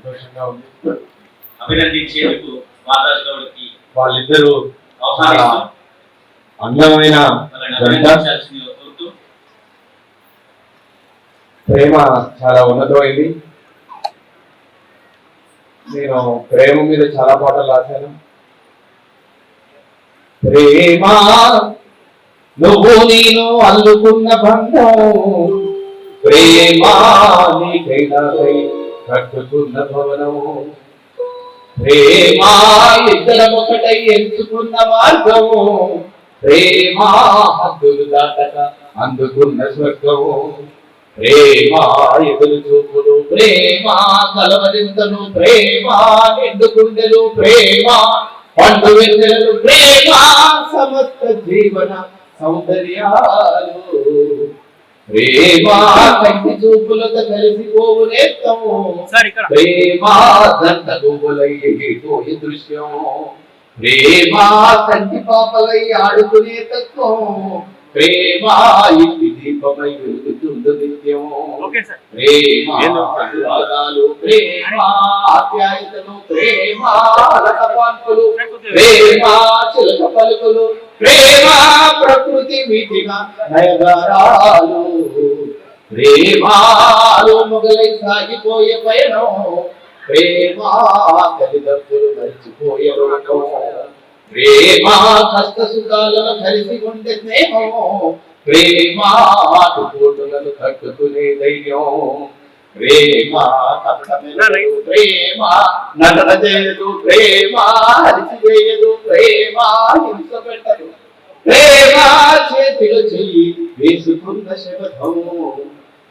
సంతోషంగా ఉంది. అభినందించేందుకు గౌడ్కి వాళ్ళిద్దరూ అందమైన ప్రేమ చాలా ఉన్నతమైంది. నేను ప్రేమ మీద చాలా పాటలు రాశాను. ప్రేమ నువ్వు నేను అల్లుకున్న బంధం. ప్రేమ నీకైనా కట్టుకున్న భవనం ప్రేమ ఇద్దరం ఒకటై ఎంచుకున్న మార్గము. ప్రేమ హద్దులు దాటక అందుకున్న స్వర్గము. ప్రేమ ఎదురు చూపులు ప్రేమ కలవరింతలు ప్రేమ నిండు గుండెలు ప్రేమ పండు వెన్నెలలు ప్రేమ సమస్త జీవన సౌందర్యాలు. ప్రేమ కంటి చూపులతో కలిసిపోవు నేత్తము ప్రేమ దంత గువ్వలయ్యేటోయి దృశ్యం. ప్రేమ కంటి పాపలై ఆడుకునే తత్వం ప్రేమ ఇంటి దీపమై వెలుగుతుంది నిత్యం. ప్రేమ అనురాగాలు ప్రేమ ఆప్యాయతలు ప్రేమ రకపాన్పులు ప్రేమ చిలక పలుకులు. ప్రేమ ప్రకృతి మీటిన నయగారాలు ప్రేమాలు మొగలై సాగిపోయే పయనం. ప్రేమ తల్లిదండ్రులు మర్చిపోయే ప్రేమ కష్ట సుఖాలను కలిసి ఉండే స్నేహం. ప్రేమ ఆటుపోటులను కట్టుకునే ధైర్యం ప్రేమ ప్రేమ నటన చేయదు ప్రేమ హరిచివేయదు ప్రేమ హింస పెట్టదు. ప్రేమ చేతిలో చెయ్యి వేసుకున్న శబదం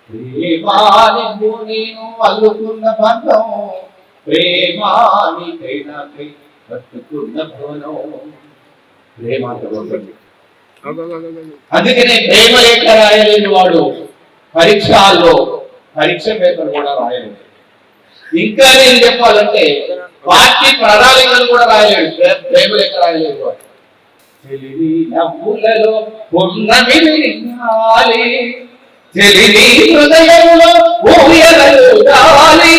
ప్రేమాని నేను అల్లుకున్న బంధం. ప్రేమాని నీకైనా కట్టుకున్న భవనం. ప్రేమ అందుకనే ప్రేమ లేఖ రాయలేని వాడు. పరీక్షల్లో పరీక్ష పేపర్ కూడా రాయలేదు. ఇంకా నేను చెప్పాలంటే పార్టీ ప్రణాళికలు కూడా రాయలేడు ప్రేమ లేఖ రాయలేదు వాడు. తెలివి నవ్వులలో ఉన్నవి వినాలి తెలివి హృదయంలో ఊయలలు గాలి.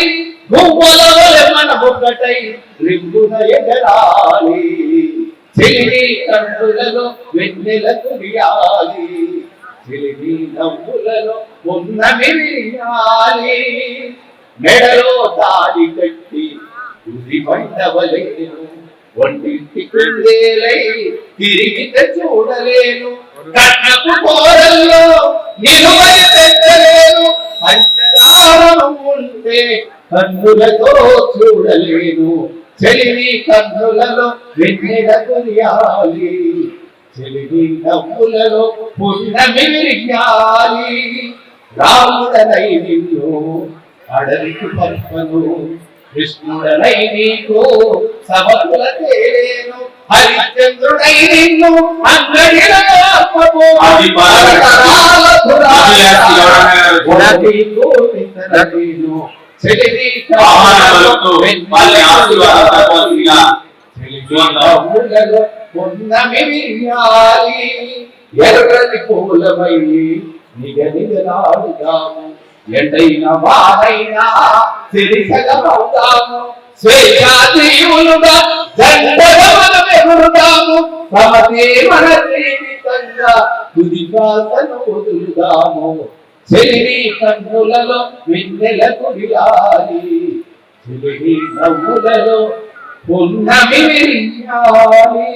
గువ్వల వలె మన ఒకటై రింగున ఎగరాలి. తెలివి కన్నులలో వెన్నెల కురియాలి తెలివి నవ్వులలో ఉన్నవి వినాలి మెడలో తాడి కట్టి ఉరి పండవలేను ఒంటింటి కుందేలై తిరిగిత చూడలేను. కన్నపు కోరల్లో నిలువై పెట్టలేను. పంచదారం ఉంటే కన్నులతో చూడలేను. చెలివి కన్నులలో వెన్నెల కొనియాలి చెలివి నవ్వులలో పున్నమి విరియాలి రాముడనై నిన్ను అడవికి పంపను. కృష్ణుడనై నీకు సభకుల తేలేను. హరిశ్చంద్రుడై నిన్ను ఎర్రని పూలమై నిగ ఎండైన వానైనా సిరిసగమవుతాము స్వేచ్ఛాదీవులుగా జెండగా మనం ఎగురుదాము మన జీవితంగా తుది వదులుదాము చెలివి కన్నులలో వెన్నెల కురియాలి నవ్వులలో పున్నమి విరియాలి.